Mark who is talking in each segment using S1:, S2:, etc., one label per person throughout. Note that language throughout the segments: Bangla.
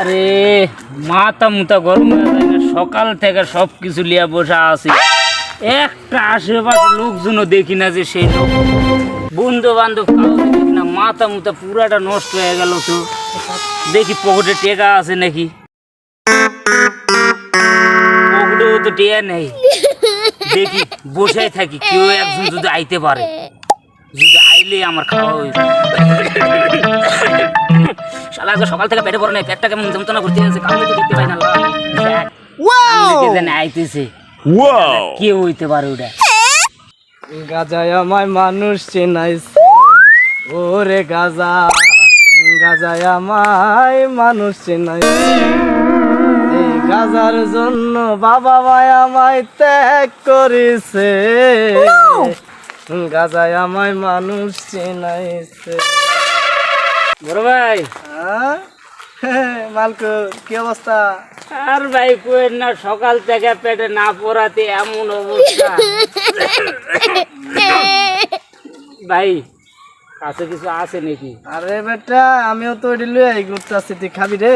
S1: আরে, মাথা মুতা গরম হয়ে সকাল থেকে সব কিছু লিয়া বসা আছি। একটা আশেপাশে লোকজনও দেখি না যে সেই লোক। বন্ধু বান্ধব না, মাথা মুতা পুরাটা নষ্ট হয়ে গেল তো। দেখি পকেটে টেকা আছে নাকি? পকেটেও তো টেয়া নেই। দেখি বসে থাকি, কেউ একজন যদি আইতে পারে। যদি আইলে আমার খাওয়া শালা আজকে সকাল থেকে পেটে পড়ে নাই পেটটা কেমন যন্ত্রণা করতে আছে কাউকে তো দেখতে পাই না আইতেছে। কে হইতে পারে ওটা?
S2: গাজায় আমায় মানুষ চেনাইছে ওরে গাজা। গাজায় আমায় মানুষ চেনাইছে এই গাজার জন্য বাবা মায় আমায় ত্যাগ করেছে। গাজায় আমায় মানুষ চেনাইছে।
S1: বড় ভাই?
S2: মালকো কি অবস্থা?
S1: আর ভাই কোয়েন না সকাল থেকে পেটে না পড়াতে এমন অবস্থা। ভাই কাছে কিছু আছে নাকি?
S2: আরে বেটা আমিও তো ওইটি লুয়ে ঘুরতে আসছি তুই খাবি রে।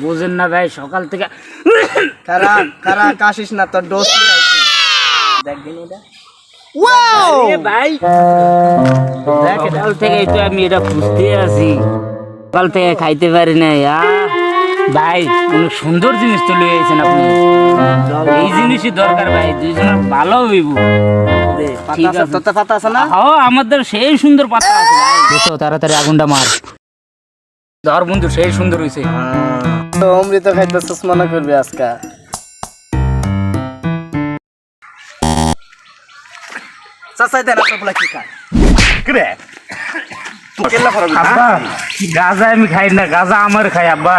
S1: বুঝেন না ভাই সকাল থেকে
S2: কারা কারা কাশিস না তোর ডোজ দেখবিন এটা।
S1: ভাই। সকাল থেকে তো আমি এটা খুঁজতে আছি সকাল থেকে খাইতে পারি না ভাই অনেক সুন্দর জিনিস তো লয়ে আছেন আপনি। এই জিনিসই দরকার ভাই দুইজনের ভালো হইব।
S2: পাতা আছে, না?
S1: আমাদের সেই সুন্দর পাতা আছে দেখো তাড়াতাড়ি আগুনটা মার। ধর বন্ধু সেই সুন্দর হইছে।
S2: তো অমৃত খাইতেছিস মনে করবি আজকে? চাচাই দেন আপনার কি খায়
S1: আব্বা গাজা আমি খাই না গাজা আমার খাই আব্বা।